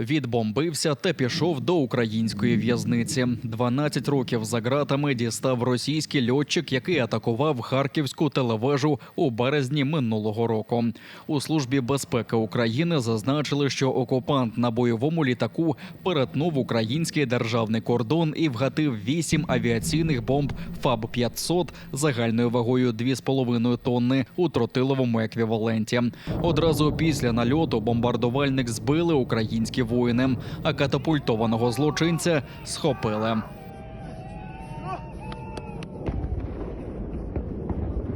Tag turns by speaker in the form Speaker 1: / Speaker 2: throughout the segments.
Speaker 1: Відбомбився та пішов до української в'язниці. 12 років за ґратами дістав російський льотчик, який атакував харківську телевежу у березні минулого року. У службі безпеки України зазначили, що окупант на бойовому літаку перетнув український державний кордон і вгатив 8 авіаційних бомб ФАБ 500 загальною вагою 2,5 тонни у тротиловому еквіваленті. Одразу після нальоту бомбардувальник збили українські воїни, а катапультованого злочинця схопили.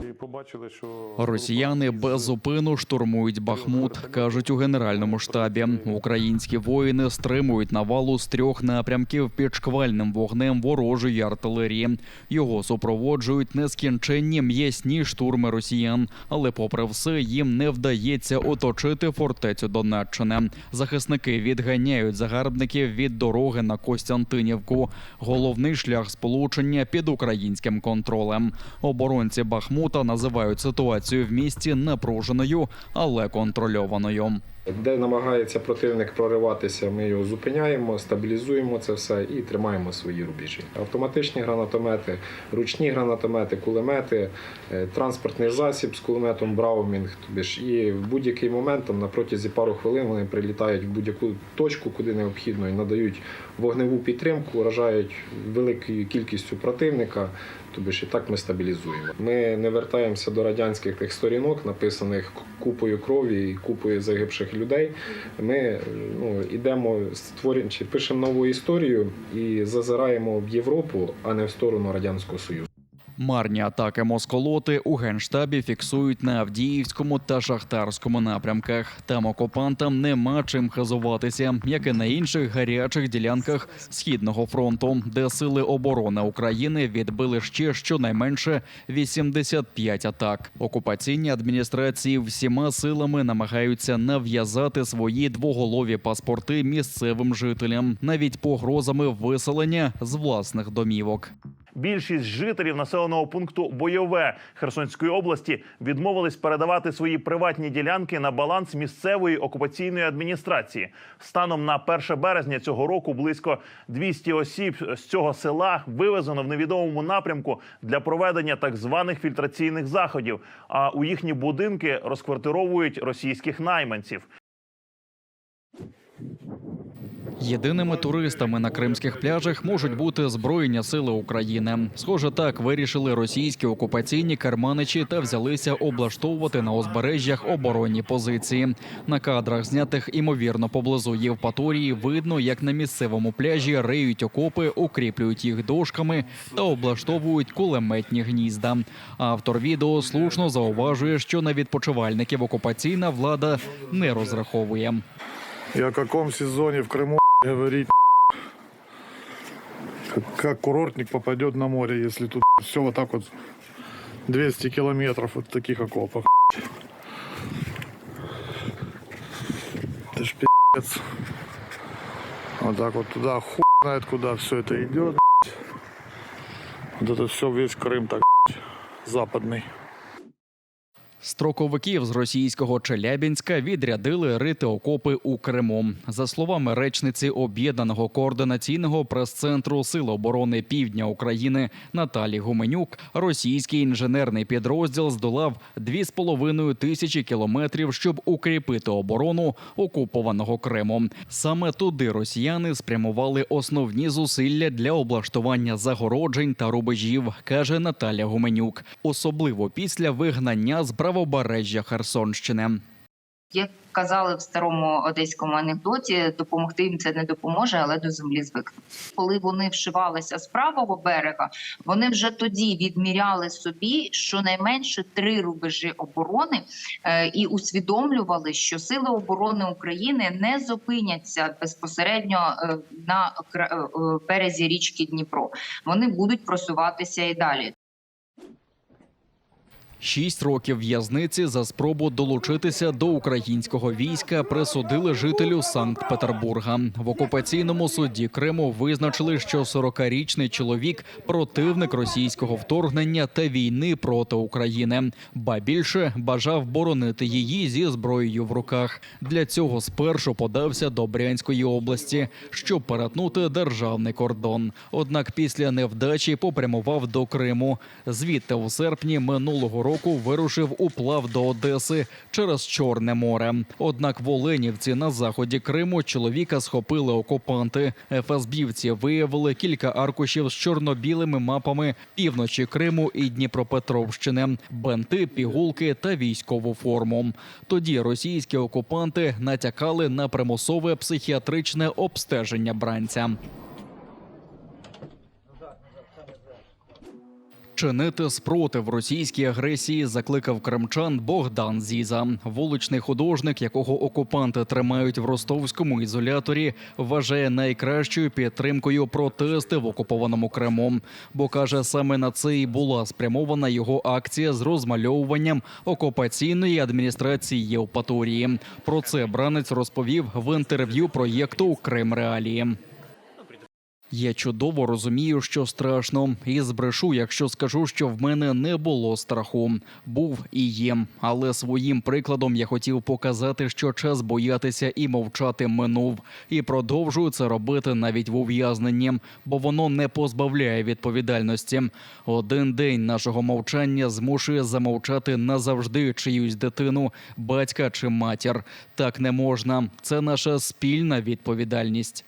Speaker 2: І побачили, що
Speaker 1: Росіяни без зупину штурмують Бахмут, кажуть у генеральному штабі. Українські воїни стримують навалу з трьох напрямків під шквальним вогнем ворожої артилерії. Його супроводжують нескінченні м'ясні штурми росіян, але, попри все, їм не вдається оточити фортецю Донеччини. Захисники відганяють загарбників від дороги на Костянтинівку. Головний шлях сполучення під українським контролем. Оборонці Бахмута називають ситуацію в місті напруженою, але контрольованою.
Speaker 3: Де намагається противник прориватися, ми його зупиняємо, стабілізуємо це все і тримаємо свої рубежі. Автоматичні гранатомети, ручні гранатомети, кулемети, е, транспортний засіб з кулеметом Браумінг. Тобі ж і в будь-який момент там, на протязі пару хвилин вони прилітають в будь-яку точку, куди необхідно, і надають вогневу підтримку, вражають великою кількістю противника. Тобі ж і так ми стабілізуємо. Ми не вертаємося до радянських тих сторінок, написаних купою крові і купою загибших людей. Ми ну, йдемо створюємо пишемо нову історію і зазираємо в Європу, а не в сторону Радянського Союзу.
Speaker 1: Марні атаки москолоти у генштабі фіксують на Авдіївському та Шахтарському напрямках. Там окупантам нема чим хизуватися, як і на інших гарячих ділянках східного фронту, де сили оборони України відбили ще щонайменше 85 атак. Окупаційні адміністрації всіма силами намагаються нав'язати свої двоголові паспорти місцевим жителям, навіть погрозами виселення з власних домівок.
Speaker 4: Більшість жителів населеного пункту Бойове Херсонської області відмовились передавати свої приватні ділянки на баланс місцевої окупаційної адміністрації. Станом на 1 березня цього року близько 200 осіб з цього села вивезено в невідомому напрямку для проведення так званих фільтраційних заходів. А у їхні будинки розквартировують російських найманців.
Speaker 1: Єдиними туристами на кримських пляжах можуть бути збройні сили України. Схоже, так вирішили російські окупаційні керманичі та взялися облаштовувати на узбережжях оборонні позиції. На кадрах, знятих імовірно поблизу Євпаторії, видно, як на місцевому пляжі риють окопи, укріплюють їх дошками та облаштовують кулеметні гнізда. Автор відео слушно зауважує, що на відпочивальників окупаційна влада не розраховує.
Speaker 2: И о сезоне в Крыму говорить, как, как курортник попадет на море, если тут все вот так вот 200 километров от таких окопах. Это ж пиздец. Вот так вот туда хуй знает куда все это идет. Вот это все весь Крым так западный.
Speaker 1: Строковиків з російського Челябінська відрядили рити окопи у Криму. За словами речниці об'єднаного координаційного прес-центру Сил оборони Півдня України Наталі Гуменюк, російський інженерний підрозділ здолав 2,5 тисячі кілометрів, щоб укріпити оборону окупованого Криму. Саме туди росіяни спрямували основні зусилля для облаштування загороджень та рубежів, каже Наталя Гуменюк, особливо після вигнання з правобережжя Херсонщини.
Speaker 5: Як казали в старому одеському анекдоті, допомогти їм це не допоможе, але до землі звикнуть. Коли вони вшивалися з правого берега, вони вже тоді відміряли собі щонайменше три рубежі оборони е, і усвідомлювали, що сили оборони України не зупиняться безпосередньо е, на е, березі річки Дніпро. Вони будуть просуватися і далі.
Speaker 1: Шість років в'язниці за спробу долучитися до українського війська присудили жителю Санкт-Петербурга. В окупаційному суді Криму визначили, що 40-річний чоловік противник російського вторгнення та війни проти України. Ба більше бажав боронити її зі зброєю в руках. Для цього спершу подався до Брянської області, щоб перетнути державний кордон. Однак після невдачі попрямував до Криму. Звідти в серпні минулого року вирушив уплав до Одеси через Чорне море. Однак в Оленівці на заході Криму чоловіка схопили окупанти. ФСБівці виявили кілька аркушів з чорно-білими мапами півночі Криму і Дніпропетровщини, бенти, пігулки та військову форму. Тоді російські окупанти натякали на примусове психіатричне обстеження бранця. Чинити спротив російській агресії закликав кримчан Богдан Зіза. Вуличний художник, якого окупанти тримають в ростовському ізоляторі, вважає найкращою підтримкою протести в окупованому Криму. Бо каже, саме на це і була спрямована його акція з розмальовуванням окупаційної адміністрації Євпаторії. Про це бранець розповів в інтерв'ю проєкту Крим Реалії. Я чудово розумію, що страшно, і збрешу, якщо скажу, що в мене не було страху. Був і є. Але своїм прикладом я хотів показати, що час боятися і мовчати минув. І продовжую це робити навіть в ув'язненні, бо воно не позбавляє відповідальності. Один день нашого мовчання змушує замовчати назавжди чиюсь дитину, батька чи матір. Так не можна. Це наша спільна відповідальність.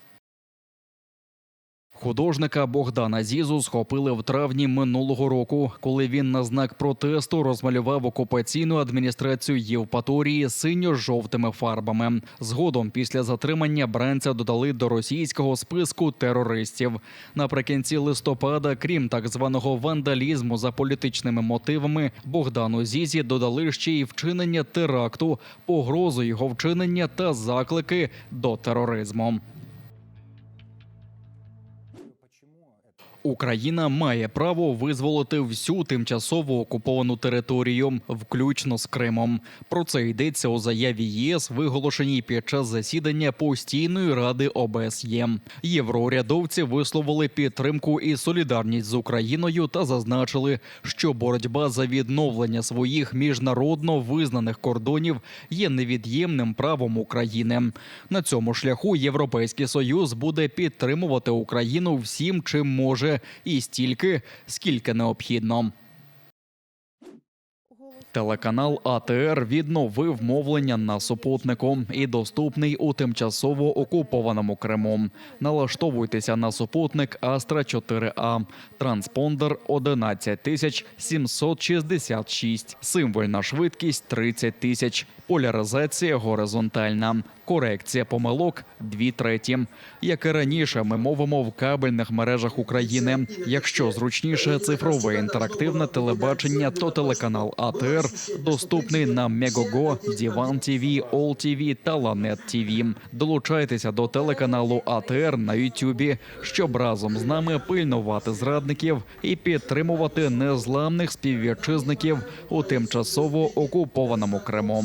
Speaker 1: Художника Богдана Зізу схопили в травні минулого року, коли він на знак протесту розмалював окупаційну адміністрацію Євпаторії синьо-жовтими фарбами. Згодом, після затримання бранця додали до російського списку терористів. Наприкінці листопада, крім так званого вандалізму за політичними мотивами, Богдану Зізі додали ще й вчинення теракту, погрозу його вчинення та заклики до тероризму. Україна має право визволити всю тимчасово окуповану територію, включно з Кримом. Про це йдеться у заяві ЄС, виголошеній під час засідання постійної ради ОБСЄ. Євроурядовці висловили підтримку і солідарність з Україною та зазначили, що боротьба за відновлення своїх міжнародно визнаних кордонів є невід'ємним правом України. На цьому шляху Європейський Союз буде підтримувати Україну всім, чим може, і стільки, скільки необхідно. Телеканал АТР відновив мовлення на супутнику і доступний у тимчасово окупованому Криму. Налаштовуйтеся на супутник Астра 4А, транспондер 11766, символьна швидкість 30 тисяч, поляризація горизонтальна, корекція помилок 2 треті. Як і раніше, ми мовимо в кабельних мережах України. Якщо зручніше цифрове інтерактивне телебачення, то телеканал АТР доступний на Мегого, Діван ТВ, Ол ТВ та Ланет ТВ. Долучайтеся до телеканалу АТР на Ютубі, щоб разом з нами пильнувати зрадників і підтримувати незламних співвітчизників у тимчасово окупованому Криму.